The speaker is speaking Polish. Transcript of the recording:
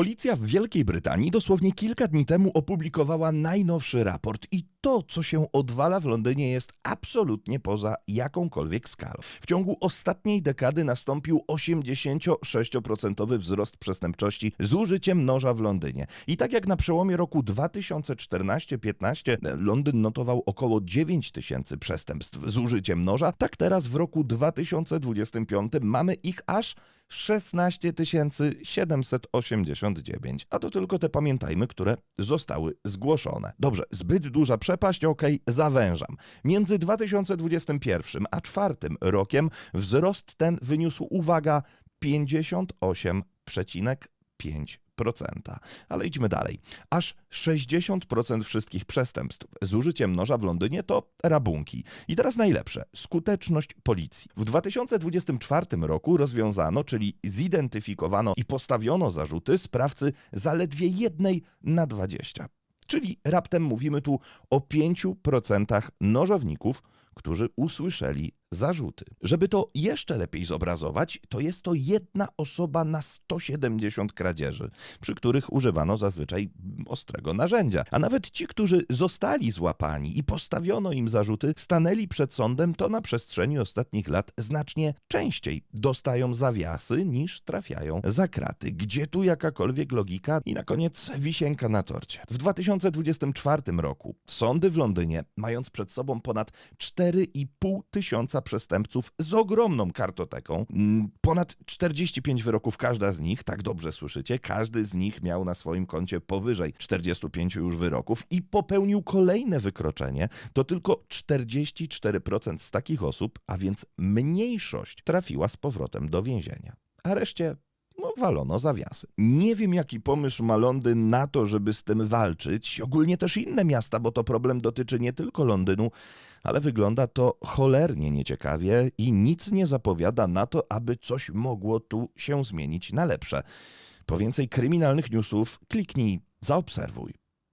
Policja w Wielkiej Brytanii dosłownie kilka dni temu opublikowała najnowszy raport i to, co się odwala w Londynie jest absolutnie poza jakąkolwiek skalą. W ciągu ostatniej dekady nastąpił 86% wzrost przestępczości z użyciem noża w Londynie. I tak jak na przełomie roku 2014-15 Londyn notował około 9 tysięcy przestępstw z użyciem noża, tak teraz w roku 2025 mamy ich aż 16 789. A to tylko te pamiętajmy, które zostały zgłoszone. Dobrze, zbyt duża przepaść, okej, zawężam. Między 2021 a 4 rokiem wzrost ten wyniósł, uwaga, 58,5%. Ale idźmy dalej. Aż 60% wszystkich przestępstw z użyciem noża w Londynie to rabunki. I teraz najlepsze. Skuteczność policji. W 2024 roku rozwiązano, czyli zidentyfikowano i postawiono zarzuty sprawcy zaledwie jednej na 20. Czyli raptem mówimy tu o 5% nożowników, którzy usłyszeli zarzuty. Żeby to jeszcze lepiej zobrazować, to jest to jedna osoba na 170 kradzieży, przy których używano zazwyczaj ostrego narzędzia. A nawet ci, którzy zostali złapani i postawiono im zarzuty, stanęli przed sądem, to na przestrzeni ostatnich lat znacznie częściej dostają zawiasy niż trafiają za kraty. Gdzie tu jakakolwiek logika? I na koniec wisienka na torcie. W 2024 roku sądy w Londynie, mając przed sobą ponad 4,5 tysiąca przestępców z ogromną kartoteką, mm, ponad 45 wyroków każda z nich, tak dobrze słyszycie, każdy z nich miał na swoim koncie powyżej 45 już wyroków i popełnił kolejne wykroczenie, to tylko 44% z takich osób, a więc mniejszość, trafiła z powrotem do więzienia. A reszcie no, walono zawiasy. Nie wiem, jaki pomysł ma Londyn na to, żeby z tym walczyć. Ogólnie też inne miasta, bo to problem dotyczy nie tylko Londynu, ale wygląda to cholernie nieciekawie i nic nie zapowiada na to, aby coś mogło tu się zmienić na lepsze. Po więcej kryminalnych newsów kliknij, zaobserwuj.